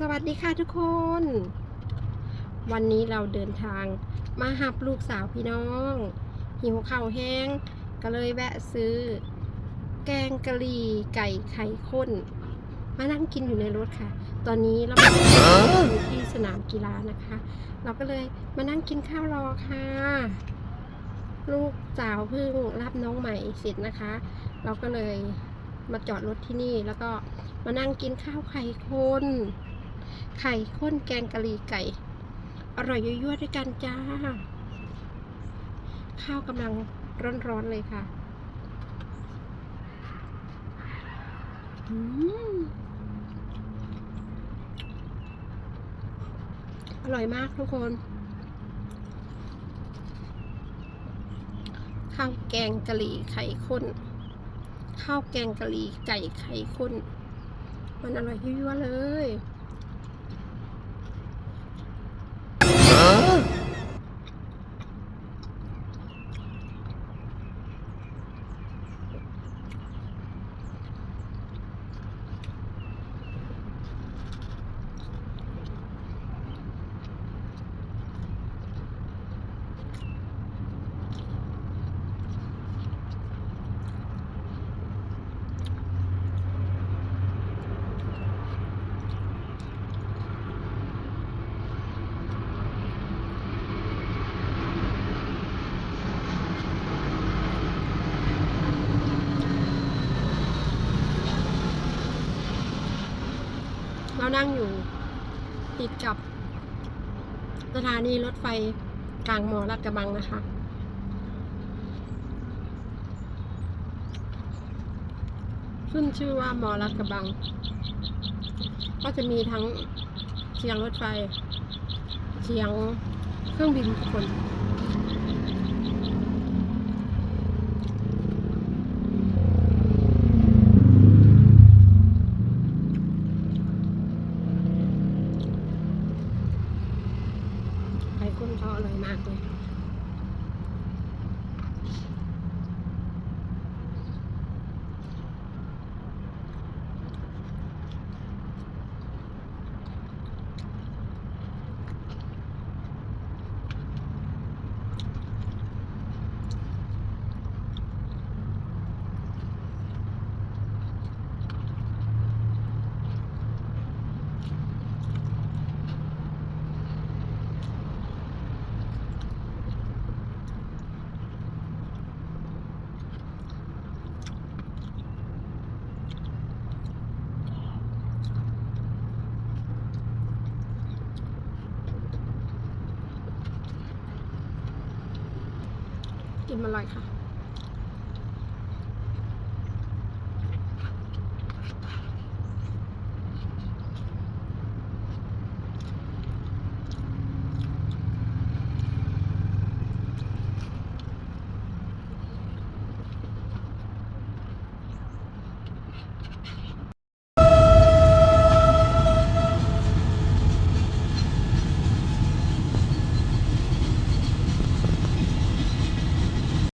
สวัสดีค่ะทุกคน วันนี้เราเดินทางมาหับลูกสาวพี่น้อง หิวข้าวแห้ง ก็เลยแวะซื้อ แกงกะหรี่ไก่ไข่ข้น มานั่งกินอยู่ในรถค่ะ ตอนนี้เราอยู่ที่สนามกีฬานะคะ เราก็เลยมานั่งกินข้าวรอค่ะ ลูกสาวเพิ่งรับน้องใหม่เสร็จนะคะ เราก็เลยมาจอดรถที่นี่แล้วก็มานั่งกินข้าวไข่ข้น ไข่ข้นแกงกะหรี่ไก่ อร่อยยั่วๆด้วยกันจ้า ข้าวกำลังร้อนๆเลยค่ะอร่อยมากทุกคน ข้าวแกงกะหรี่ไข่ข้น ข้าวแกงกะหรี่ไก่ไข่ข้น มันอร่อยยั่วๆเลย เรานั่งอยู่ติดกับสถานีรถไฟกลางมอลาดกระบังนะคะ ขึ้นชื่อว่ามอลาดกระบัง ก็จะมีทั้งเสียงรถไฟเสียงเครื่องบินทุกคน คนเขาอร่อยมากเลย กินมาอร่อยค่ะ